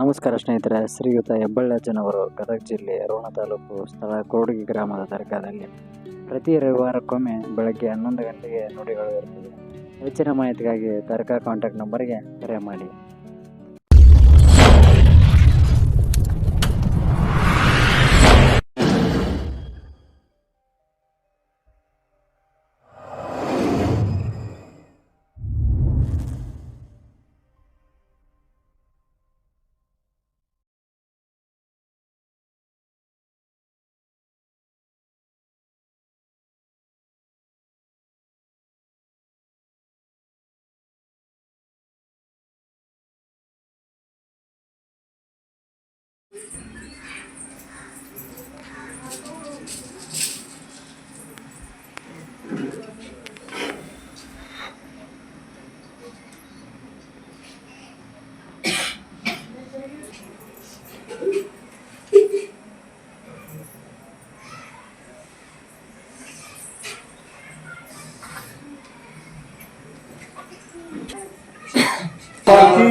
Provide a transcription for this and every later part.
ನಮಸ್ಕಾರ ಸ್ನೇಹಿತರೆ, ಶ್ರೀಯುತ ಹೆಬ್ಬಳ್ಳಜ್ಜನವರು, ಗದಗ ಜಿಲ್ಲೆ ರೋಣ ತಾಲೂಕು ಸ್ಥಳ ಕೋಡಗಿ ಗ್ರಾಮದ ದರ್ಗಾದಲ್ಲಿ ಪ್ರತಿ ರವಿವಾರಕ್ಕೊಮ್ಮೆ ಬೆಳಗ್ಗೆ ಹನ್ನೊಂದು ಗಂಟೆಗೆ ನುಡಿಗಳು ಇರ್ತದೆ ಹೆಚ್ಚಿನ ಮಾಹಿತಿಗಾಗಿ ದರ್ಗಾ ಕಾಂಟ್ಯಾಕ್ಟ್ ನಂಬರ್ಗೆ ಕರೆ ಮಾಡಿ.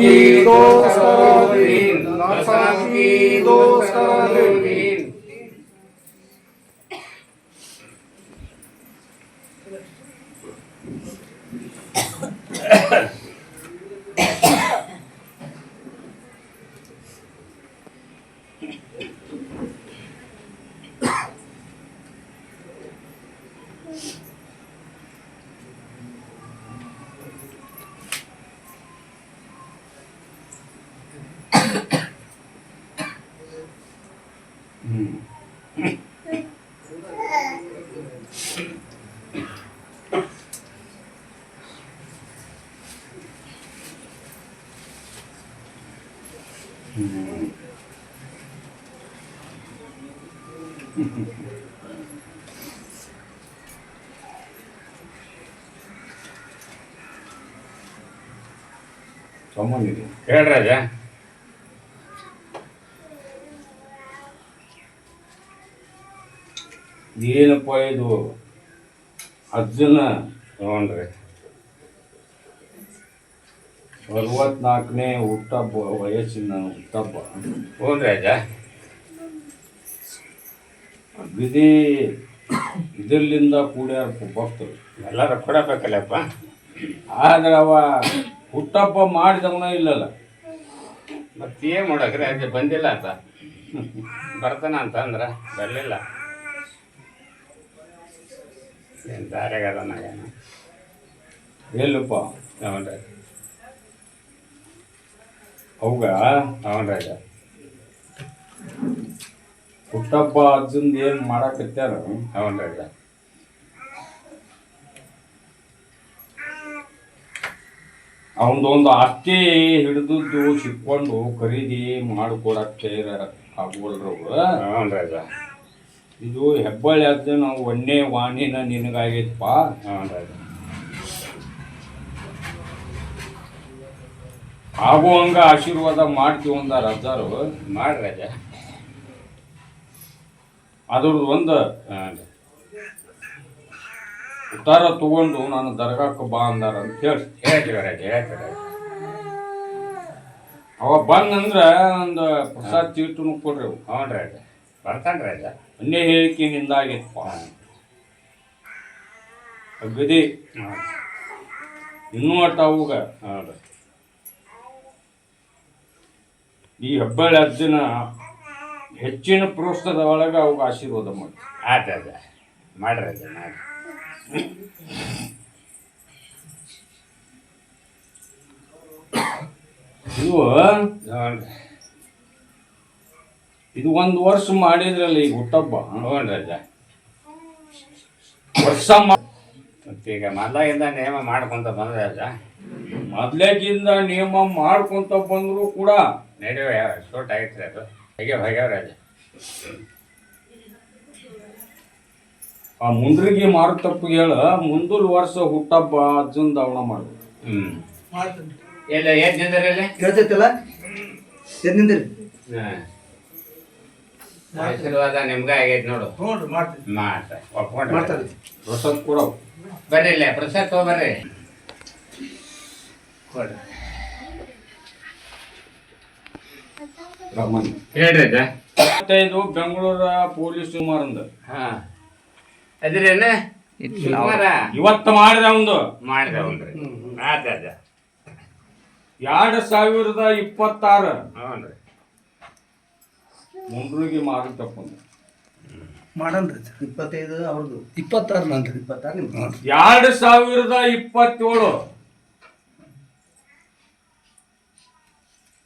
기도 ಸಂಬಂಧಿದೆ ಹೇಳ್ರಾಜ ಏನಪ್ಪ ಇದು? ಅಜ್ಜನ ತಗೊಂಡ್ರಿ ಅರವತ್ನಾಲ್ಕನೇ ಹುಟ್ಟಬ್ಬ ವಯಸ್ಸಿನ ಹುಟ್ಟಬ್ಬ ಹ್ಞೂ ರಾಜ ಇದರಲ್ಲಿಂದ ಇದರ್ಲಿಂದ ಕೂಡ್ಯಾರಪ್ಪ ಭಕ್ತರು. ಎಲ್ಲರೂ ಕೊಡಬೇಕಲ್ಲಪ್ಪ. ಆದ್ರೆ ಅವ ಹುಟ್ಟಬ್ಬ ಮಾಡಿದವನ ಇಲ್ಲಲ್ಲ. ಮತ್ತೇನು ಮಾಡಕ್ರೆ? ಅಜ್ಜ ಬಂದಿಲ್ಲ ಅಂತ. ಬರ್ತಾನ ಅಂತ ಅಂದ್ರ ಬರಲಿಲ್ಲ. ಏನು ದಾರಿಗದ ನಾಗೇನು ಎಲ್ಲಪ್ಪ? ರಾಜ ಅವಾಗ ಹ್ಞೂ ರಾಜ ಅಜ್ಜಂದು ಏನು ಮಾಡಾಕತ್ಯಾರ? ಹ್ಞೂ ಅವನದೊಂದು ಆಸ್ತಿ ಹಿಡಿದು ಸಿಕ್ಕೊಂಡು ಖರೀದಿ ಮಾಡಿಕೊಡಕ್ಕೆ ರಾಜ. ಇದು ಹೆಬ್ಬಳ್ಳಿ ನಾವು ಒಂದೇ ವಾಣಿನ ನಿನಗಾಗೈತಪ್ಪ ಆಗೋ ಆಗುವಂಗ ಆಶೀರ್ವಾದ ಮಾಡ್ತೀವಿ ಅಂದ ರಜಾರು. ಮಾಡಿ ರಾಜ. ಅದ್ರದ್ದು ಒಂದು ಉತ್ತಾರ ತಗೊಂಡು ನಾನು ದರ್ಗಾಕ್ಕೆ ಬಾ ಅಂದಾರ ಅಂತ ಹೇಳಿ. ಹೇಳ್ತೀವಿ ರಾಜ ಹೇಳ್ತೀವಿ ಅವ ಬಂದಂದ್ರ ಒಂದು ಪ್ರಸಾದ್ ಚೀಟನು ಕೊಡ್ರಿ ಅವು ಹ್ಞೂ ರಾಜ ಬರ್ತಾನೆ ರಾಜ ಅನ್ಯ ಹೇಳಿಕೆಯಿಂದ ಆಗೈತಪ್ಪ ಅಗದಿ ಇನ್ನೂ ಅಟ್ಟ ಅವಾಗ ಹೌದು ಈ ಹೆಬ್ಬಳ್ಳಿ ಅಜ್ಜನ ಹೆಚ್ಚಿನ ಪುರುಷದ ಒಳಗೆ ಅವಾಗ ಆಶೀರ್ವಾದ ಮಾಡಿ ಆಯ್ತು ಅದ ಮಾಡ್ರಿ ಅದ ಮಾಡಿ ಇದು ಇದು ಒಂದು ವರ್ಷ ಮಾಡಿದ್ರಲ್ಲ ಈಗ ಹುಟ್ಟಬ್ಬ ರಾಜ. ವರ್ಷ ಮತ್ತೀಗ ಮೊದಲಾಗಿಂದ ನಿಯಮ ಮಾಡ್ಕೊಂತ ಬಂದ್ರೆ ರಾಜ. ಮೊದ್ಲೇಕಿಂದ ನಿಯಮ ಮಾಡ್ಕೊಂತ ಬಂದ್ರು ಕೂಡ ನಡೆಯುವ ಯಾವ ಶೂಟ್ ಆಗಿತ್ತು ಅದು. ಹೇಗೆ ಹೋಗ್ಯಾವ ರಾಜ? ಆ ಮುಂಡ್ರಿಗೆ ತಪ್ಪು ಹೇಳ ಮುಂದಿನ ವರ್ಷ ಹುಟ್ಟಬ್ಬ ಅಜ್ಜನ್ ದಾವಣ ಮಾಡು. ಹ್ಞೂ ಎಲ್ಲ ಏನು ನಿಂದ್ರಲ್ಲಿ ಕೇಳ್ತೈತಲ್ಲ? ಆಶೀರ್ವಾದ ನಿಮ್ಗೆ ಆಗೈತೆ ನೋಡು. ಮಾಡ್ತೀನಿ ಮಾಡ್ತಾರೆ ಮಾಡ್ತಾರೆ ಪ್ರಸಾದ್ ಕೊಡ ಬರ್ರಿ ಇಲ್ಲ ಪ್ರಸಾದ್ ತಗೋಬರ್ರಿ ಕೊಡ್ರಿ. ಹೇಳ್ರಿ ಅಜ್ಜ. ಇಪ್ಪತ್ತೈದು ಬೆಂಗಳೂರ ಪೊಲೀಸ್ ಸುಮಾರಂದ ಹಾ. ಅದ್ರೇನ ಇವತ್ತು ಮಾಡಿದ ಒಂದು. ಮಾಡಿದೆ ಒಂದು. ಅದ ಎರಡು ಸಾವಿರದ ಇಪ್ಪತ್ತಾರು. ಹ್ಞೂ ಮುಂಡ್ರಿಗೆ ಮಾರು ತಪ್ಪಂದು ಮಾಡನ್ರಿ ಇಪ್ಪತ್ತೈದು ಅವ್ರದ್ದು ಇಪ್ಪತ್ತಾರು ನಂತರ ಇಪ್ಪತ್ತಾರು ನಿಮ್ದು. ಎರಡು ಸಾವಿರದ ಇಪ್ಪತ್ತೇಳು.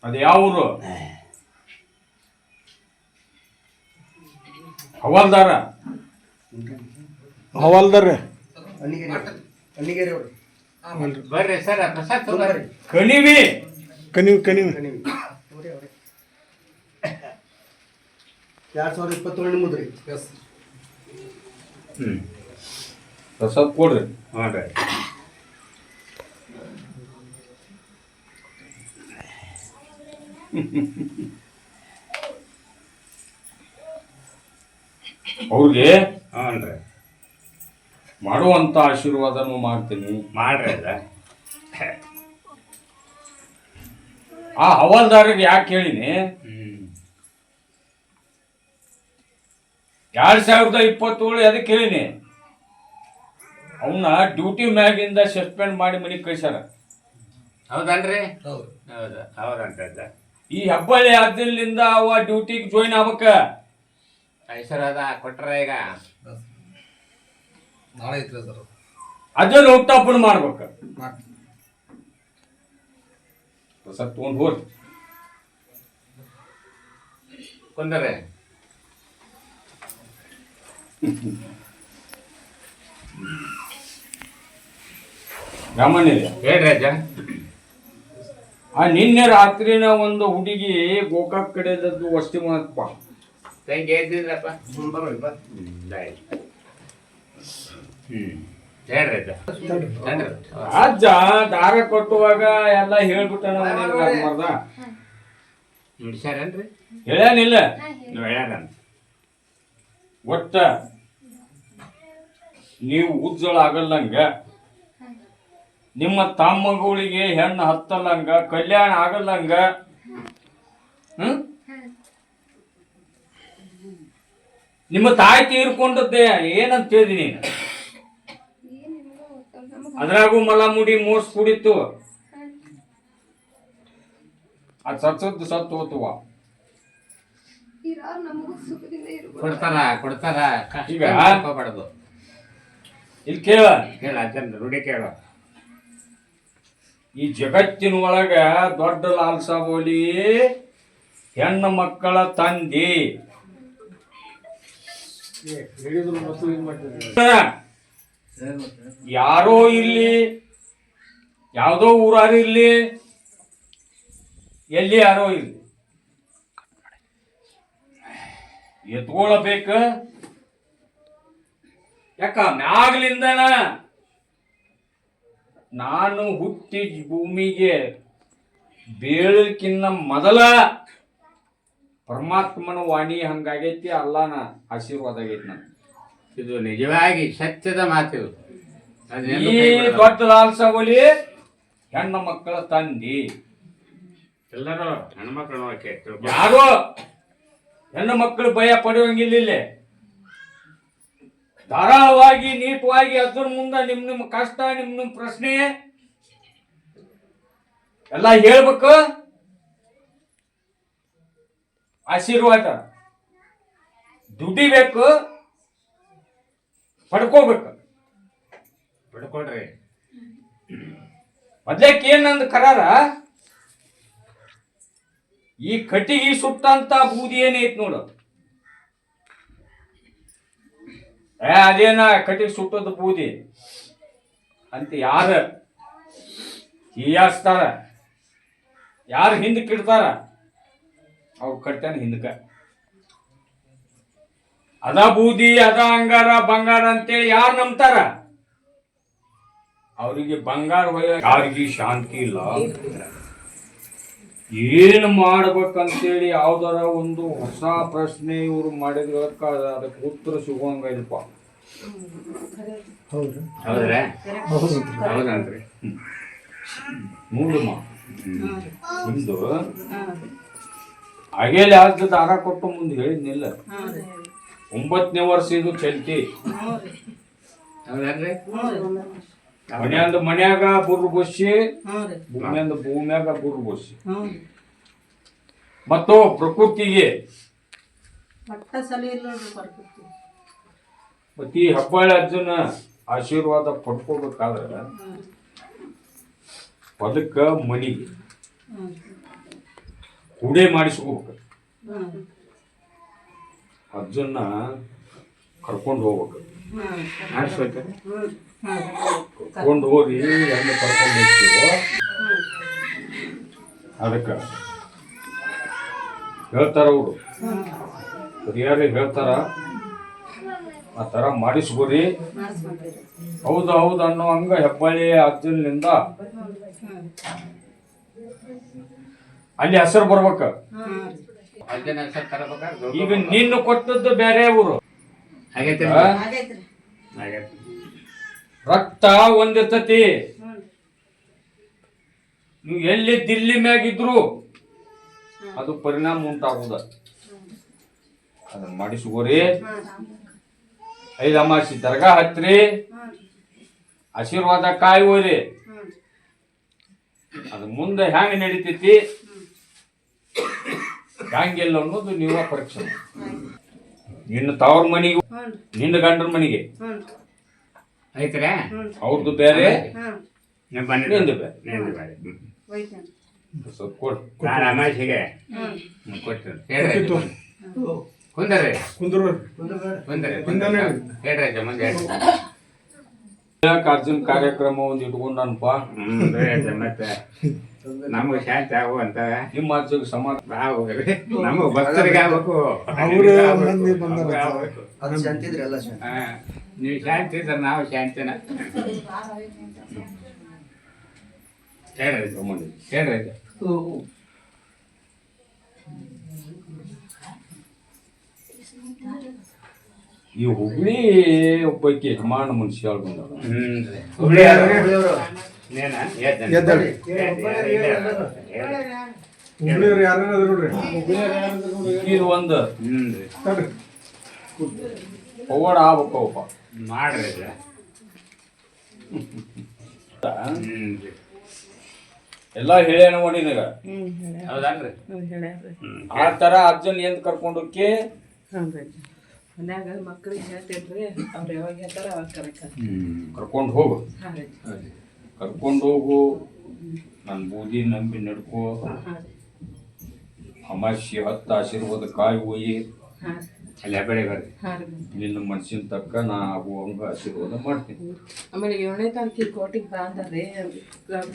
ಅದು ಯಾವ ಊರು? ಹವಾಲ್ದಾರ. ಹವಾಲ್ದಾರ ಅಣ್ಣಿಗೇರಿ ಅಣ್ಣಿಗೇರಿ ಅವ್ರು ಬರ್ರಿ ಸರ್ ಪ್ರಸಾದ್ ತಗೋರಿ ಕಣಿವಿ. ಕಣಿವಿ ಕಣಿವಿ. ಎರಡು ಸಾವಿರದ ಇಪ್ಪತ್ತೊಂದು ನಿಮ್ಮದು ರೀ ಎಸ್ ಹ್ಞೂ ಪ್ರಸಾದ್ ಕೊಡ್ರಿ. ಹಾಂ ರೀ. ಅವ್ರಿಗೆ ಹಾಂ ರೀ. ಮಾಡುವಂತ ಆಶೀರ್ವಾದನೂ ಮಾಡ್ತೀನಿ. ಮಾಡ್ರಿ ಆ ಹವಾಲ್ದಾರಿಗೆ ಯಾಕೆ ಕೇಳಿನಿ ಎರಡ್ ಸಾವಿರದ ಇಪ್ಪತ್ತೇಳು ಅದಕ್ಕೆ ಕೇಳಿನಿ ಅವನ್ನ ಡ್ಯೂಟಿ ಮ್ಯಾಗಿಂದ ಸಸ್ಪೆಂಡ್ ಮಾಡಿ ಮನೆಗೆ ಕಳಿಸ್ಯಾರ. ಹೌದನ್ರಿ? ಹೌದು. ಹೌದಂತ ಈ ಹೆಬ್ಬಳ್ಳಿ ಆದಿಲ್ಲಿಂದ ಅವ ಡ್ಯೂಟಿಗೆ ಜಾಯಿನ್ ಆಗ್ಬೇಕ. ಅದ ಕೊಟ್ರ ಈಗ. ನಾಳೆ ಐತ್ರಿ ಸರ್ ಅದನ್ನ ಹುಟ್ಟಪ್ಪನ ಮಾಡ್ಬೇಕು. ಪ್ರಸಾದ್ ತಗೊಂಡ್ ಹೋರಿ ಕೊಂದರೆ ಹೇಳ್ರಿ ಅಜ್ಜ ಆ ನಿನ್ನೆ ರಾತ್ರಿನ ಒಂದು ಹುಡುಗಿ ಗೋಕಾಕ್ ಕಡೆದದ್ದು ವಸ್ತಿ ಮಾಡಪ್ಪ ತಂಗಿ ಎದ್ದಿದ್ರಪ್ಪ? ಹ್ಞೂ ಬರ್ರಿ ಬಾ ಹ್ಞೂ ಹೇಳ್ರಿ ಅಜ್ಜ ದಾರ ಕೊಟ್ಟುವಾಗ ಎಲ್ಲ ಹೇಳ್ಬಿಟ್ಟಣ ಮರ್ದ ನುಡಿಸ್ಯಾರೇನ್ರಿ ಹೇಳ್ಯಾನಿಲ್ಲ. ಒಟ್ಟ ನೀವು ಉಜ್ಜಳ ಆಗಲ್ಲಂಗ ನಿಮ್ಮ ತಮ್ಮಗಳಿಗೆ ಹೆಣ್ಣು ಹತ್ತಲ್ಲಂಗ ಕಲ್ಯಾಣ ಆಗಲ್ಲಂಗ ಹ್ಮ್? ನಿಮ್ಮ ತಾಯಿ ತೀರ್ಕೊಂಡದ್ದೇ ಏನಂತ ಹೇಳಿದಿ ನೀನು? ಅದ್ರಾಗೂ ಮಲ ಮುಡಿ ಮೋಸ್ ಕುಡಿತು ಅದ್ ಸತ್ಸದ್ದು ಸತ್ತು ಹೋತುವ. ಕೊಡ್ತಾರ ಕೊಡ್ತಾರ. ಈಗ? ಮಾಡ್ಕೋಬಾರ್ದು ಇಲ್ಲಿ ಕೇಳ. ಹೇಳ ಅಜ್ಜನ್ ರೂಢಿ ಕೇಳೋ. ಈ ಜಗತ್ತಿನ ಒಳಗ ದೊಡ್ಡ ಲಾಲ್ಸಾಬೋಲಿ ಹೆಣ್ಣು ಮಕ್ಕಳ ತಂದಿ. ಯಾರೋ ಇಲ್ಲಿ, ಯಾವುದೋ ಊರಾರು ಇರ್ಲಿ ಎಲ್ಲಿ ಯಾರೋ ಇಲ್ಲಿ. ಎತ್ಕೊಳ್ಬೇಕ? ಯಾಕ ಮ್ಯಾಗ್ಲಿಂದ ನಾನು ಹುಟ್ಟಿ ಭೂಮಿಗೆ ಬೀಳಕ್ಕಿನ್ನ ಮೊದಲ ಪರಮಾತ್ಮನ ವಾಣಿ ಹಂಗಾಗೈತಿ, ಅಲ್ಲಾನ ಆಶೀರ್ವಾದ ಆಗೈತಿ ನಾನು ಇದು ನಿಜವಾಗಿ ಸತ್ಯದ ಮಾತಿದು. ಈ. ದೊಡ್ಡ ಲಾಲ್ಸವಲಿ ಹೆಣ್ಣ ಮಕ್ಕಳ ತಂದಿ. ಎಲ್ಲರೂ ಹೆಣ್ಮಕ್ಳು. ಯಾರೋ? ಹೆಣ್ಣು ಮಕ್ಕಳು ಭಯ ಪಡೆಯುವಂಗಿಲ್ಲ ಇಲ್ಲಿ ಧಾರಾಳವಾಗಿ ನೀಟವಾಗಿ ಅದ್ರ ಮುಂದೆ ನಿಮ್ ನಿಮ್ ಕಷ್ಟ ನಿಮ್ ನಿಮ್ ಪ್ರಶ್ನೆ. ಎಲ್ಲ ಹೇಳ್ಬೇಕು? ಆಶೀರ್ವಾದ. ದುಡಿಬೇಕು? ಪಡ್ಕೋಬೇಕು. ಪಡ್ಕೊಳ್ರಿ. ಮೊದ್ಲೇಕ್ ಏನಂದ್ ಕರಾರ? ಈ ಕಟ್ಟಿಗೆ ಸುಟ್ಟಂತ ಬೂದಿ ಏನೈತ್ ನೋಡು. ಏ ಅದೇನ ಕಟ್ಟಿಗೆ ಸುಟ್ಟದ ಬೂದಿ? ಅಂತ ಯಾರ ಹೀಯಾಸ್ತಾರ ಯಾರು ಹಿಂದಕ್ಕೆ ಇಡ್ತಾರ ಅವ್ರು ಕಟ್ತಾನೆ ಹಿಂದಕ. ಅದ ಬೂದಿ ಅದ ಅಂಗಾರ ಬಂಗಾರ ಅಂತೇಳಿ ಯಾರು ನಂಬ್ತಾರ? ಅವರಿಗೆ ಬಂಗಾರ ಯಾರಿಗೆ ಶಾಂತಿ ಇಲ್ಲ. ಏನ್ ಮಾಡ್ಬೇಕಂತೇಳಿ ಯಾವ್ದಾರ ಒಂದು ಹೊಸ ಪ್ರಶ್ನೆ ಇವ್ರು ಮಾಡಿದ್ರಕ್ಕ ಅದಕ್ಕೆ ಉತ್ತರ ಸಿಗುವಂಗ ಹೌದು. ಹೌದ್ರಾ? ಹೌದನ್ರಿ ನೋಡಮ್ಮ ನಿಮ್ದು? ಆದ ದಾರ ಕೊಟ್ಟು ಮುಂದೆ ಹೇಳಿದ್ನಿಲ್ಲ. ಒಂಬತ್ತನೇ ವರ್ಷ ಇದು ಚಲ್ತಿ. ಹೌದಲ್ರಿ ಮನ್ಯಾಂದ ಮನ್ಯಾಗ ಬುರ್ರು ಬಸ್ಸಿ ಭೂಮಿಯಂದ ಭೂಮ್ಯಾಗ ಬುರ್ರು ಬಸ್ಸಿ ಮತ್ತು ಪ್ರಕೃತಿಗೆ. ಮತ್ತೆ ಈ ಹೆಬ್ಬಾಳೆ ಅರ್ಜುನ ಆಶೀರ್ವಾದ ಪಡ್ಕೋಬೇಕಾದ್ರೆ ಅದಕ್ಕ ಮನಿಗೆ. ಕೂಡೆ ಮಾಡಿಸ್ಕೋಬೇಕು. ಅರ್ಜುನ ಕರ್ಕೊಂಡು ಹೋಗ್ಬೇಕು. ಕರ್ಕೊಂಡು ಹೋಗಿ ಎಲ್ಲ ಕರ್ಕೊಂಡು ಹೋಗ್ತೀವೋ? ಅದಕ್ಕೆ ಹೇಳ್ತಾರ ಅವರು. ಹಿರಿಯರು ಹೇಳ್ತಾರ, ಆ ಥರ ಮಾಡಿಸ್ಬೋರಿ ಹೌದು ಹೌದು ಅನ್ನೋ ಹಂಗ ಹೆಬ್ಬಳ್ಳಿ ಅರ್ಜುನ್ಲಿಂದ ಅಲ್ಲಿ ಹೆಸರು ಬರ್ಬೇಕ. ಅಜ್ಜನ ಹೆಸರು ತರಬೇಕಾದ್ರೆ ಈಗ ನಿನ್ನ ಕೊಟ್ಟದ್ದು ಬೇರೆ ಊರು. ಆಗೈತೆ ಆ? ಆಗೈತ್ರಿ ಆಗೈತೆ ರಕ್ತ ಒಂದಿರ್ತತಿ. ನೀವು ಎಲ್ಲಿ ದಿಲ್ಲಿ ಮ್ಯಾಗಿದ್ರು ಅದು ಪರಿಣಾಮ ಉಂಟಾಗುದ ಅದನ್ನ ಮಾಡಿಸ್ಕೋರಿ. ಐದು ಅಮಾಸಿ ದರ್ಗಾ ಹತ್ರಿ. ಆಶೀರ್ವಾದ ಕಾಯುವರಿ. ಅದು ಮುಂದೆ ಹ್ಯಾಂಗ ನಡೀತೈತಿ? ಹ್ಯಾಂಗಿಲ್ಲ ಅನ್ನೋದು ನೀವ ಪರೀಕ್ಷೆ. ನಿನ್ನ ತವ್ರ ಮನಿಗೆ ನಿನ್ನ ಗಂಡನ ಮನೆಗೆ. ಐತ್ರೆ ಅವ್ರದ್ದು ಬೇರೆ ನಿಂದು ಬೇರೆ. ಸ್ವಲ್ಪ ಕೊಡು. ನಾನು ಹೇಳ್ರಿ ಕುಂದರೆ. ಕುಂದ್ರು. ಅರ್ಜುನ್ ಕಾರ್ಯಕ್ರಮ ಒಂದು ಇಟ್ಕೊಂಡನಪ್ಪ. ಮತ್ತೆ. ನಮಗೆ ಶಾಂತಿ ಆಗುವಂತ ನಿಮ್ಮ ಅಜ್ಜಗೆ ಸಮಾಧಾನ. ಆಗ್ಬೇಕ್ರಿ ನಮಗೆ ಭಕ್ತರಿಗೆ ಆಗ್ಬೇಕು. ನೀವು ಶಾಂತಿ ಇದ್ರೆ ನಾವು ಶಾಂತಿನ. ಹೇಳ್ರಿ. ಹೇಳ್ರಿ. ಈ ಹುಬ್ಳಿ ಒಬ್ಬಕ್ಕೆ ಯಜಮಾನ ಮನುಷ್ಯ ರೀ. ಹುಬ್ಳಿ? ಎದ್ದೇಳು. ಎದ್ದೇಳು. ಎದ್ದೇಳು, ಎದ್ದೇಳು. ಹುಬ್ಳಿಯವ್ರು ಯಾರು ನೋಡ್ರಿ? ಇದು ಒಂದು. ಪವಾಡ ಆಗ್ಬೇಕವಪ್ಪ ಮಾಡ್ರಿ. ಎಲ್ಲ ಹೇಳ್ಯಾನ ನಿನಗ ಹೌದಲ್ರಿ ಆ ತರ ಅರ್ಜುನ್ ಏನು ಕರ್ಕೊಂಡು ಮಕ್ಕಳಿಗೆ ಮನ್ಯಾಗ ಮಕ್ಳಿಗೆ ಹೇಳ್ತೇನ್ರಿ ಅವ್ರು ಯಾವಾಗ ಹೇಳ್ತಾರ ಅವಾಗ ಕರ್ಕೊಂಡು ಹೋಗು. ಹಾಂ ಕರ್ಕೊಂಡು ಹೋಗು ನನ್ನ ಬೂದಿ ನಂಬಿ ನಡ್ಕೋ. ಅಮಾಶಿ ಹತ್ತು ಆಶೀರ್ವಾದ ಕಾಯಿ ಹೋಯಿ. ಅಲ್ಲಿ ಹೆಬ್ಬಳ್ಳಿ ಬರ್ರಿ. ಹಾಂ ರೀ ನಿನ್ನ ಮನ್ಸಿನ ತಕ್ಕ ನಾ ಆಗುವಂಗ ಆಶೀರ್ವಾದ ಮಾಡ್ತೀನಿ. ಆಮೇಲೆ ಏಳನೇ ತಾರೀಕಿಗೆ ಕೋರ್ಟಿಗೆ ಬಂದ್ರಿ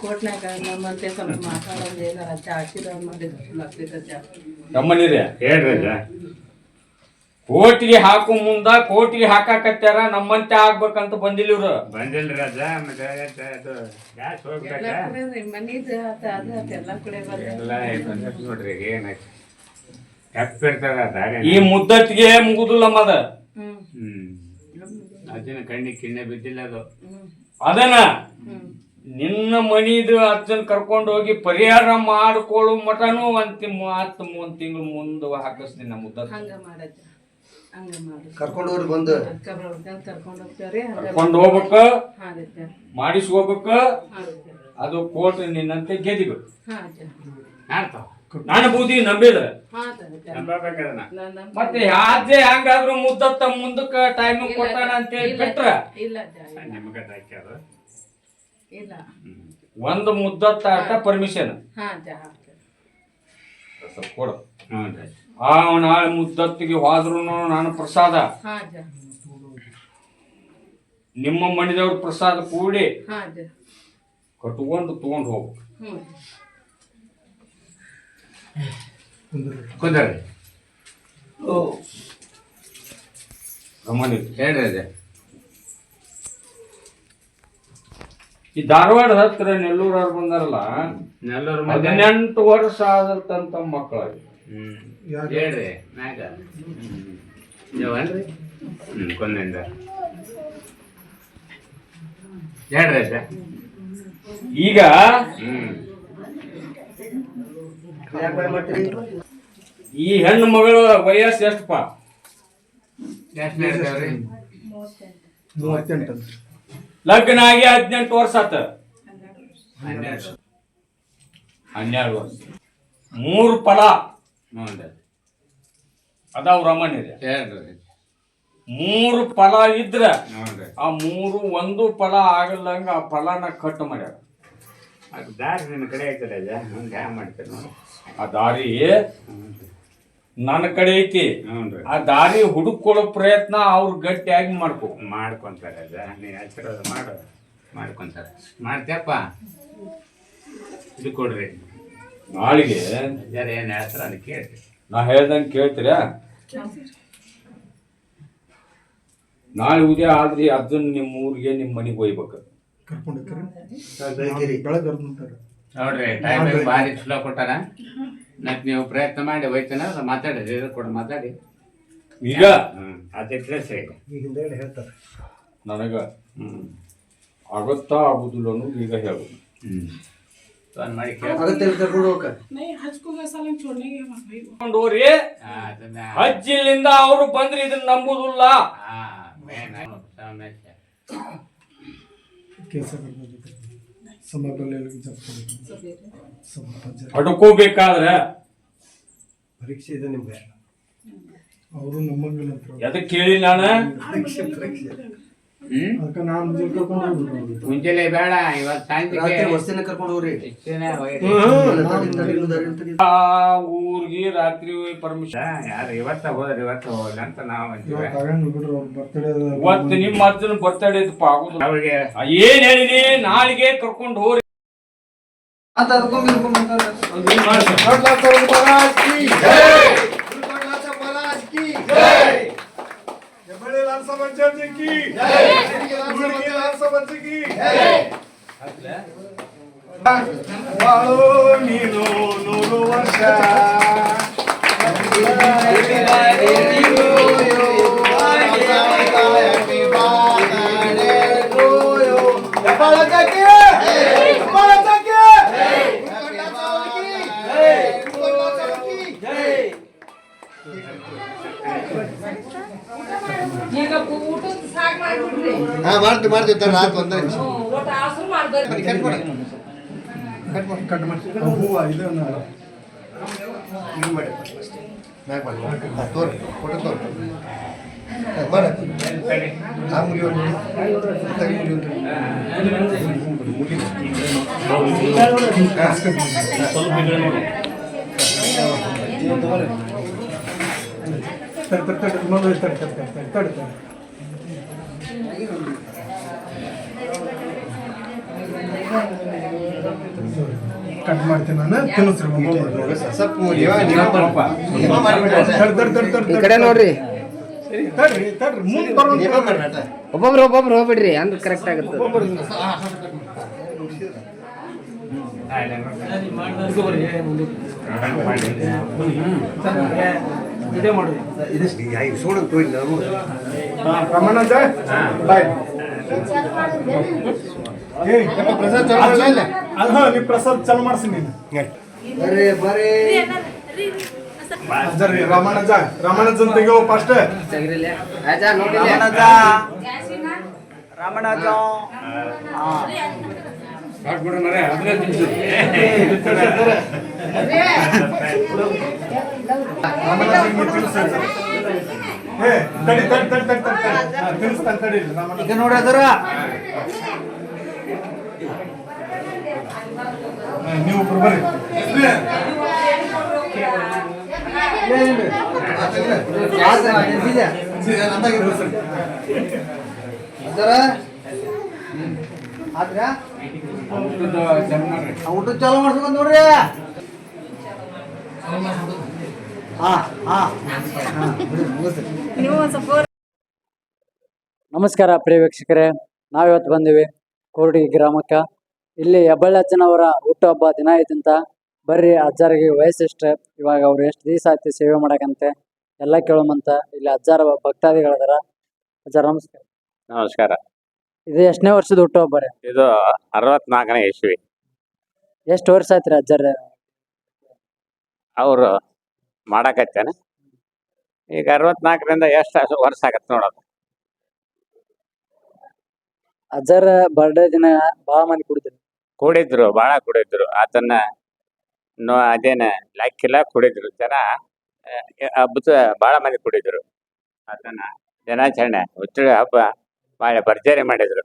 ಕೋರ್ಟ್ನಾಗ ನಮ್ಮಂತೆ ಸ್ವಲ್ಪ ಮಾತಾಡೋದು ಏನಾರ ಆಶೀರ್ವಾದ ಮಾಡಿದ್ರೆ ಆಗ್ತೈತೆ ಹೇಳ್ರಿ ಕೋಟಿಗೆ ಹಾಕು ಮುಂದ ಕೋಟಿಗೆ ಹಾಕಾಕತ್ಯಾರ ನಮ್ಮಂತೆ ಆಗ್ಬೇಕಂತ ಬಂದಿಲ್ಲ ಇವ್ರು. ಬಂದಿಲ್ರಿ ಅದ ಮತ್ತೆ ಅದು- ಗ್ಯಾಸ್ ಹೋಗ್ಬೇಕಾ ನೋಡ್ರಿ ಏನಾಯ್ತು ತಪ್ಪಿರ್ತಾರ ದಾರಿ ಈ ಮುದ್ದತ್ತಿಗೆ ಮುಗುದಿಲ್ಲ ಮದ. ಅಜ್ಜನ ಕಣ್ಣಿಗೆ ಕಿಣ್ಣೆ ಬಿದ್ದಿಲ್ಲ ಅದು. ಅದನ್ನ ನಿನ್ನ ಮನಿದು ಅಜ್ಜನ ಕರ್ಕೊಂಡು ಹೋಗಿ ಪರಿಹಾರ ಮಾಡ್ಕೊಳ್ಳೋ ಮಟನು ಒಂದ್ ತಿಂಗ್ ಹತ್ತು ಒಂದ್ ತಿಂಗಳು ಮುಂದೆ ಹಾಕಿಸ್ತೀನಿ ನಮ್ಮ ಮುದ್ದ ಹಂಗ ಮಾಡಿ ಕರ್ಕೊಂಡು ಹೋಗ್ರಿ ಬಂದು. ಕರ್ಕೊಂಡು ಹೋಗ್ತೇವ್ರಿ ಹಂಗ ಕರ್ಕೊಂಡು ಹೋಗ್ಬೇಕು ಮಾಡಿಸ್ಕೋಬೇಕು. ಅದು ಕೋರ್ಟ್ ನಿನ್ನಂತೆ ಗೆದಿಬೇಕು ಹಾಂ ಅಜ್ಜ ನಾನು ಬೂದಿ ನಾನು. ಮತ್ತೆ ಯಾವ್ದೇ ಹಂಗಾದ್ರೂ ಮುದ್ದತ್ತ ಮುಂದಕ್ಕ ಟೈಮಿಂಗ್ ಕೊಟ್ಟಾನ ಅಂತ ಹೇಳಿ ಬಿಟ್ರ? ಇಲ್ಲ ಒಂದು ಮುದ್ದತ್ತ ಪರ್ಮಿಷನ್ ಕೊಡು. ಹ್ಞೂ ಆ ನಾಳೆ ಮುದ್ದತ್ತಿಗೆ ಹೋದ್ರು ನಾನು ಪ್ರಸಾದ. ನಿಮ್ಮ ಮನೆದವ್ರ ಪ್ರಸಾದ ಕೂಡಿ ಕಟ್ಕೊಂಡು ತಗೊಂಡು ಹೋಗು. ಗಮನ. ಹೇಳ್ರಿ ಈ ಧಾರವಾಡ ಹತ್ರ ನೆಲ್ಲೂರವ್ರು ಬಂದಾರಲ್ಲ ಹದಿನೆಂಟು ವರ್ಷ ಆದಂತ ಮಕ್ಕಳಾಗಿ. ಹೇಳ್ರಿ ಮ್ಯಾಗ. ನೀವನ್ರಿ ಕೊಂದಿಂದ ಹೇಳ್ರಿ ಅಜ್ಜ. ಈಗ ಈ ಹೆಣ್ಣು ಮಗಳ ವಯಸ್ಸು ಎಷ್ಟಪ್ಪ? ಎಷ್ಟು ಹೇಳ್ತೇವ್ರಿ ಮೂವತ್ತೆಂಟು. ಅಂತ ಲಗ್ನ ಆಗಿ ಹದಿನೆಂಟು ವರ್ಷ ಆತ. ಹನ್ನೆರಡು ಹನ್ನೆರಡು ವರ್ಷ. ಮೂರು ಫಲ ಹ್ಞೂ ರೀ ಅದಾವ ರಮಣಿರಿ ಹೇಳ್ರಿ. ಮೂರು ಫಲ ಇದ್ರ ಹ್ಞೂ ರೀ ಆ ಮೂರು ಒಂದು ಫಲ ಆಗಲ್ಲಂಗ ಆ ಫಲನ ಕಟ್ ಮಾಡ್ಯಾರ. ಅದು ದಾರಿ ನಿನ್ನ ಕಡೆ ಐತಲ್ಲ ಅದ ಹಂಗೆ ಹ್ಯಾಂಗ ಮಾಡ್ತೀರಿ ನೋಡಿ. ಆ ದಾರಿ ರೀ ನನ್ನ ಕಡೆ ಐತಿ. ಹ್ಞೂ ರೀ ಆ ದಾರಿ ಹುಡುಕೊಳ್ಳೋ ಪ್ರಯತ್ನ ಅವ್ರು ಗಟ್ಟಿಯಾಗಿ ಮಾಡ್ಕೋ. ಮಾಡ್ಕೊಂತಾರೆ ಅದ ನೀ ಹಚ್ಚಿರೋದು ಮಾಡು. ಮಾಡ್ಕೊಂತಾರೆ. ಮಾಡ್ತೇಪ್ಪ ಇದು ಕೊಡ್ರಿ. ನಾಳೆಗೆ ಏನು ಹೇಳ್ತಾರ ಅಲ್ಲಿ ಕೇಳಿ. ನಾ ಹೇಳ್ದಂಗೆ ಕೇಳ್ತೀರಾ? ನಾಳೆ ಉದಯ ಆದ್ರಿ ಅದನ್ನ ನಿಮ್ಮ ಊರಿಗೆ ನಿಮ್ಮ ಮನೆಗೆ ಒಯ್ಬೇಕು. ನೋಡ್ರಿ ಟೈಮ್ ಭಾರಿ ಚಲೋ ಕೊಟ್ಟಾರ ಮತ್ ನೀವು ಪ್ರಯತ್ನ ಮಾಡಿ ಹೋಯ್ತಾನ ಮಾತಾಡಿ ಕೊಡು ಮಾತಾಡಿ. ಈಗ? ಹ್ಮ್ ಅದಿಟ್ರೆ ಸರಿ ಹೇಳ್ತಾರೆ. ನನಗ ಹ್ಮ್. ಆಗುತ್ತಾ ಆಗುದಿಲ್ಲ ಅನ್ನೋದು ಈಗ ಹೇಳು ಹ್ಮ್. ಫೋನ್ ಮಾಡಿ ಹಜ್ಜಿಲಿಂದ ಅವರು ಬಂದ್ರಿ ಇದನ್ನ ನಂಬುದಿಲ್ಲ. ಹಾ ಮೇನ್ ಸಮಸ್ಯೆ ಕೇಸರ ಸಮಬಲ ಸಮಾಪಜ ಪಡ್ಕೋಬೇಕಾದ್ರೆ. ಪರೀಕ್ಷೆ ಇದೆ ನಿಮ್ಗೆ. ಅವರು ನಮ್ಮಂಗಿಲ್ಲ ಅದಕ್ಕೆ ಕೇಳಿ ನಾನು ಪರೀಕ್ಷೆ ಪರೀಕ್ಷೆ. ಹ್ಮ್? ಅದಕ್ಕೆ ನಾನು ಮುಂಜಾನೆ ಕರ್ಕೊಂಡು ಹೋಗ್ಬಿಟ್ಟು ಮುಂಜಾನೆ ಬೇಡ ಇವತ್ತು ಕರ್ಕೊಂಡು ಹೋಗ್ರಿ. ಆ ಊರಿಗೆ ರಾತ್ರಿ ಪರ್ಮಿಷನ್ ಯಾರು ಇವತ್ತ ಹೋದ್ರೆ ಇವತ್ತ ಹೋಗ್ಲಿ ಅಂತ ನಾವ್ ಅಂತೀವಿ. ಇವಾಗ ತಗೊಂಡು ಬಿಡ್ರಿ ಅವ್ರ ಬರ್ತಡೇ ಇವತ್ತು ನಿಮ್ಮ ಅರ್ಜುನ್ ಬರ್ತಡೇ ಇತ್ತಪ್ಪ ಆಗುದಿಲ್ಲ. ಅವ್ರಿಗೆ ಆ, ಏನ್ ಹೇಳಿ ನಾಳೆಗೆ ಕರ್ಕೊಂಡು ಹೋಗ್ರಿ. ನೀನು ನೂರು ವರ್ಷ. ಈಗ ಹಾ ಮಾಡ್ತೀವಿ ಮಾಡ್ತೀವಿ ತರ ರಾತ್ ಒಂದೇ ನಿಮಿಷ ಕಟ್ ಮಾಡಿ. ಕಟ್ ಮಾಡಿ. ಕಟ್ ಮಾಡಿ. ಹೂವ ಇದನ್ನ ಹಿಂಗ್ ಮಾಡಿ ಮ್ಯಾಗ್ ಮಾಡಿ. ಹಾ, ತೋರಿ ಫೋಟೋ ತೋರಿ ಮಾಡ ಆ ಮುಗಿಯೋಣ ತೆಗಿ ಮುಗಿಯೋಣ. ಹಾ. ತಡಿ ತಡಿ ತಡಿ. ಕಟ್ ಮಾಡ್ತೀನಿ ನಾನು ತಿನ್ನಿಸ್ರಿ ಈ ಕಡೆ ನೋಡ್ರಿ. ಒಬ್ಬೊಬ್ರು ಒಬ್ಬೊಬ್ರು ಹೋಗ್ಬಿಡ್ರಿ ಅಂದ್ರೆ ಕರೆಕ್ಟ್ ಆಗುತ್ತೆ. ಪ್ರಮಾಣ ಬಾಯ್ ಯಪ್ಪ ಪ್ರಸಾದ್ ಚಾಲು ಮಾಡ್ಲಾ ಇಲ್ಲ? ಅಲ್ಲ. ನೀ ಪ್ರಸಾದ್ ಚಾಲು ಮಾಡ್ಸಿ ನೀನು. ಬರ್ರಿ ಬರ್ರಿ. ರಾಮಣಜ ರಾಮಣ್ಣಜ್ಜನ್ ತೆಗಿಯೋ ಫಸ್ಟ್ ತೆಗಿರಿಲ್ಲ ಆಯ್ತಾ ನೋಡಿಲ್ಲ ಹಾಕ್ಬಿಡ್ರಿ ಮರೆ ಹದಿನೈದು ನಿಮಿಷ ರಾಮಣ್ಣಜ್ಜನ್ ನೀವು ತಿನ್ನಿಸಿ. ಏ ತಡಿ ತಡಿ ತಡಿ ತಡಿ ತಡಿ ತಡಿ. ಹಾ, ತಿನ್ನಿಸ್ತಾನೆ ತಡಿ ರಾಮಣ್ಣ ಈಗ ನೋಡ್ರಿ ಅದರ ಹಾ, ನೀವು ಒಬ್ರು ಬರ್ರಿ. ಊಟ ಚಾಲು ಮಾಡ್ಸ್ಕೊಂಡ್ ನೋಡ್ರಿ. ಹಾ ಹಾ. ನಮಸ್ಕಾರ ಪ್ರಿಯ ವೀಕ್ಷಕರೇ. ನಾವಿವತ್ತು ಬಂದಿವಿ ಕೋರ್ಡಿ ಗ್ರಾಮಕ್ಕೆ. ಇಲ್ಲಿ ಹೆಬ್ಬಳ್ಳಜ್ಜನವರ ಹುಟ್ಟುಹಬ್ಬ ದಿನ ಐತಂತ ಬರ್ರಿ ಅಜ್ಜಾರಿಗೆ ವಯಸ್ಸೆಷ್ಟು. ಇವಾಗ ಅವ್ರು ಎಷ್ಟು ದಿವಸ ಆಯ್ತು ಸೇವೆ ಮಾಡಕಂತೆ. ಎಲ್ಲ ಕೇಳೋಮಂತ ಇಲ್ಲಿ ಅಜ್ಜಾರ ಭಕ್ತಾದಿಗಳದಾರ. ಅಜ್ಜಾರ ನಮಸ್ಕಾರ. ನಮಸ್ಕಾರ. ಇದು ಎಷ್ಟನೇ ವರ್ಷದ ಹುಟ್ಟುಹಬ್ಬ ರೀ? ಇದು ಅರವತ್ನಾಲ್ಕನೇ ಇಸ್ವಿ. ಎಷ್ಟು ವರ್ಷ ಆಯ್ತು ರೀ ಅಜ್ಜಾರ? ಅವರು ಮಾಡಕತ್ತೇನೆ. ಈಗ ಅರವತ್ನಾಲ್ಕರಿಂದ ಎಷ್ಟು ವರ್ಷ ಆಗತ್ತೆ ನೋಡೋದು. ಅಜ್ಜಾರ ಬರ್ಡೇ ದಿನ ಭಾಳ ಮಂದಿ ಕುಡಿದ್ರು. ಕುಡಿದ್ರು ಬಹಳ ಕುಡಿದ್ರು. ಆತನ ನೋ ಅದೇನ ಲೆಕ್ಕಿಲ್ಲ ಕುಡಿದ್ರು. ಜನ ಹಬ್ಬದ ಬಹಳ ಮಂದಿ ಕುಡಿದ್ರು. ಅದನ್ನ ದಿನಾಚರಣೆ ಹುಚ್ಚಳಿ ಹಬ್ಬ ಬಹಳ ಭರ್ಜರಿ ಮಾಡಿದ್ರು.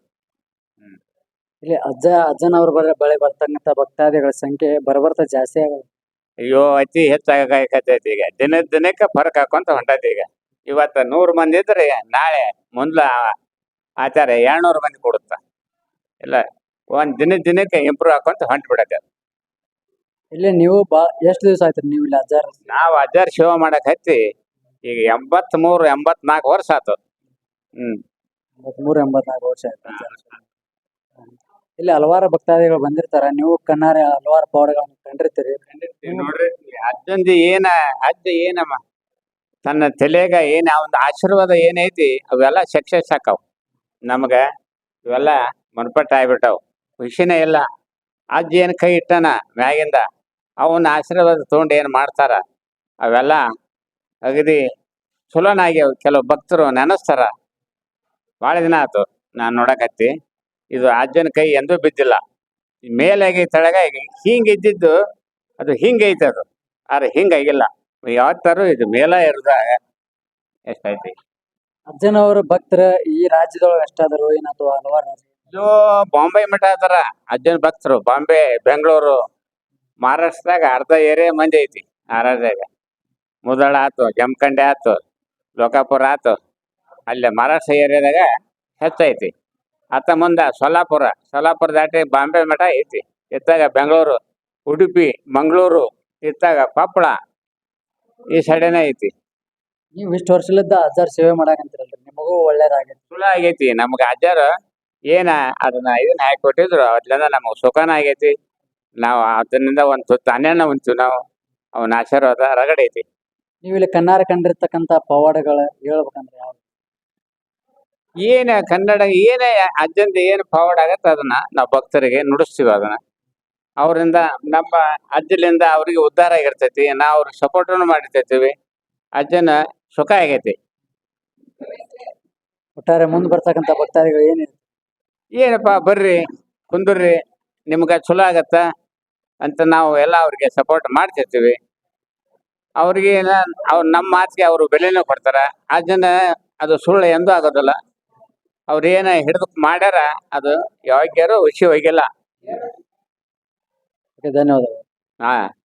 ಇಲ್ಲಿ ಅಜ್ಜ ಅಜ್ಜನವ್ರ ಬರ ಬಳಿ ಬರ್ತಕ್ಕಂಥ ಭಕ್ತಾದಿಗಳ ಸಂಖ್ಯೆ ಬರಬರ್ತ ಜಾಸ್ತಿ ಆಗ ಅಯ್ಯೋ ಅತಿ ಹೆಚ್ಚಾಗತೈತಿ ಈಗ. ದಿನ ದಿನಕ್ಕೆ ಫರಕ್ ಹಾಕೊಂತ ಹೊಂಟೈತಿ ಈಗ. ಇವತ್ತು ನೂರು ಮಂದಿ ಇದ್ರೆ ನಾಳೆ ಮುಂದ್ಲ ಆಚಾರ ಎರಡ್ನೂರು ಮಂದಿ ಕೊಡುತ್ತ. ಇಲ್ಲ ಒಂದ್ ದಿನ ದಿನಕ್ಕೆ ಇಂಪ್ರೂವ್ ಹಾಕೊಂತ ಹೊಂಟ್ ಬಿಡತ್ತೆ. ಇಲ್ಲಿ ನೀವು ಬಾ ಎಷ್ಟು ದಿವಸ ಆಯ್ತು ನೀವು ಇಲ್ಲಿ ಅಜ್ಜಾರ ನಾವು ಅಜ್ಜಾರ್ ಸೇವೆ ಮಾಡಕ್ ಹತ್ತಿ ಈಗ ಎಂಬತ್ತ್ ಮೂರು ಎಂಬತ್ನಾಲ್ಕು ವರ್ಷ ಆತು. ಹ್ಮ್. ಮೂರು ಎಂಬತ್ನಾಲ್ಕು ವರ್ಷ ಆಯ್ತು ಅಜ್ಜಾರ. ಇಲ್ಲಿ ಹಲವಾರು ಭಕ್ತಾದಿಗಳು ಬಂದಿರ್ತಾರ. ನೀವು ಕಣ್ಣಾರೆ ಹಲವಾರು ಪವಾಡಗಳನ್ನು ಕಂಡಿರ್ತೀರಿ. ನೋಡ್ರಿ. ಅಜ್ಜಂದು ಏನ ಅಜ್ಜ ಏನಮ್ಮ? ತನ್ನ ತಲೆಗ ಏನ ಒಂದು ಆಶೀರ್ವಾದ ಏನೈತಿ ಅವೆಲ್ಲ ಸಕ್ಸಸ್ ಆಕಾವ್ ನಮಗ ಇವೆಲ್ಲ ಮನ್ಪಟ್ಟ ಆಗ್ಬಿಟ್ಟಾವ್ ಖುಷಿನೇ ಇಲ್ಲ. ಅಜ್ಜ ಏನು ಕೈ ಇಟ್ಟನ ಮ್ಯಾಗಿಂದ. ಅವನ ಆಶೀರ್ವಾದ ತೊಗೊಂಡು ಏನು ಮಾಡ್ತಾರ? ಅವೆಲ್ಲ ಅಗದಿ ಚಲೋನಾಗ್ಯಾವ ಕೆಲವು ಭಕ್ತರು ನೆನೆಸ್ತಾರ. ಭಾಳ ದಿನ ಆಯ್ತು ನಾನು ನೋಡಕತ್ತಿ. ಇದು ಅಜ್ಜನ ಕೈ ಎಂದೂ ಬಿದ್ದಿಲ್ಲ. ಮೇಲಾಗಿ ತೆಳಗ ಹಿಂಗೆ ಇದ್ದಿದ್ದು ಅದು ಹಿಂಗೈತೆ ಅದು. ಆದ್ರೆ ಹಿಂಗಾಗಿಲ್ಲ ಯಾವತ್ತಾರು ಇದು ಮೇಲ ಇರದ ಎಷ್ಟೈತಿ ಅಜ್ಜನವರು ಭಕ್ತರ ಈ ರಾಜ್ಯದೊಳಗೆ ಎಷ್ಟಾದರು ಏನಾದ್ರು ಹಲವಾರು ಇದು ಬಾಂಬೆ ಮಠ ಅದರ ಅಜ್ಜನ ಭಕ್ತರು. ಬಾಂಬೆ ಬೆಂಗಳೂರು ಮಹಾರಾಷ್ಟ್ರದಾಗ ಅರ್ಧ ಏರಿಯಾ ಮಂದಿ ಐತಿ ಮಹಾರಾಷ್ಟ್ರದಾಗ ಮುದಳ ಆತು ಜಮಖಂಡಿ ಆತು ಲೋಕಾಪುರ ಆತು. ಅಲ್ಲೇ ಮಹಾರಾಷ್ಟ್ರ ಏರಿಯಾದಾಗ ಹೆಚ್ಚೈತಿ ಅತ್ತ ಮುಂದ ಸೊಲ್ಲಾಪುರ. ಸೊಲ್ಲಾಪುರ ದಾಟಿ ಬಾಂಬೆ ಮಠ ಐತಿ. ಇತ್ತಾಗ ಬೆಂಗಳೂರು ಉಡುಪಿ ಮಂಗಳೂರು ಇತ್ತಾಗ ಕೊಪ್ಪಳ ಈ ಸೈಡೇನೆ ಐತಿ. ನೀವು ಇಷ್ಟು ವರ್ಷಲಿದ್ದ ಅಜ್ಜಾರ್ ಸೇವೆ ಮಾಡಕಂತೀರಲ್ರಿ. ನಿಮಗೂ ಒಳ್ಳೇದಾಗೈತಿ. ಚಲೋ ಆಗೈತಿ. ನಮ್ಗೆ ಅಜ್ಜಾರು ಏನ ಅದನ್ನ ಇದನ್ನ ಹಾಕಿ ಕೊಟ್ಟಿದ್ರು. ಅದ್ರಿಂದ ನಮಗ್ ಸುಖನ ಆಗೈತಿ. ನಾವು ಅದರಿಂದ ಒಂದ್ ತುತ್ತು ಉಂಟು ನಾವು. ಅವನ ಆಶೀರ್ವಾದ ರಗಡ ಐತಿ. ನೀವು ಇಲ್ಲಿ ಕನ್ನಡ ಕಂಡಿರ್ತಕ್ಕಂತ ಪವಾಡಗಳು ಹೇಳ್ಬೇಕಂದ್ರೆ ಏನ ಕನ್ನಡ ಏನ ಅಜ್ಜಂದ ಏನು ಪವಾಡ ಆಗತ್ತೆ ಅದನ್ನ ನಾವು ಭಕ್ತರಿಗೆ ನುಡಿಸ್ತೀವಿ ಅದನ್ನ. ಅವರಿಂದ ನಮ್ಮ ಅಜ್ಜಲಿಂದ ಅವ್ರಿಗೆ ಉದ್ಧಾರ ಆಗಿರ್ತೈತಿ. ನಾವು ಅವ್ರಿಗೆ ಸಪೋರ್ಟನ್ನು ಮಾಡಿರ್ತೈತಿವಿ. ಅಜ್ಜನ ಸುಖ ಆಗೈತಿ. ಒಟ್ಟಾರೆ ಮುಂದೆ ಬರ್ತಕ್ಕಂಥ ಭಕ್ತಾದಿಗಳು ಏನಿದೆ ಏನಪ್ಪ ಬರ್ರಿ ಕುಂದ್ರಿ ನಿಮ್ಗೆ ಚಲೋ ಆಗತ್ತ ಅಂತ ನಾವು ಎಲ್ಲ ಅವ್ರಿಗೆ ಸಪೋರ್ಟ್ ಮಾಡ್ತಿರ್ತೀವಿ. ಅವ್ರಿಗೆ ಏನ- ಅವ್ರು ನಮ್ಮ ಮಾತಿಗೆ ಅವರು ಬೆಲೆನೂ ಕೊಡ್ತಾರ. ದಿನ ಅದು ಸುಳ್ಳು ಎಂದೂ ಆಗೋದಿಲ್ಲ. ಅವ್ರೇನ ಏನ ಹಿಡಿದು ಮಾಡ್ಯಾರ ಅದು ಯಾವಾಗ್ಯಾರು ಹುಷಿ ಹೋಗಿಲ್ಲ. ಧನ್ಯವಾದ ಧನ್ಯವಾದಗಳು. ಹಾ.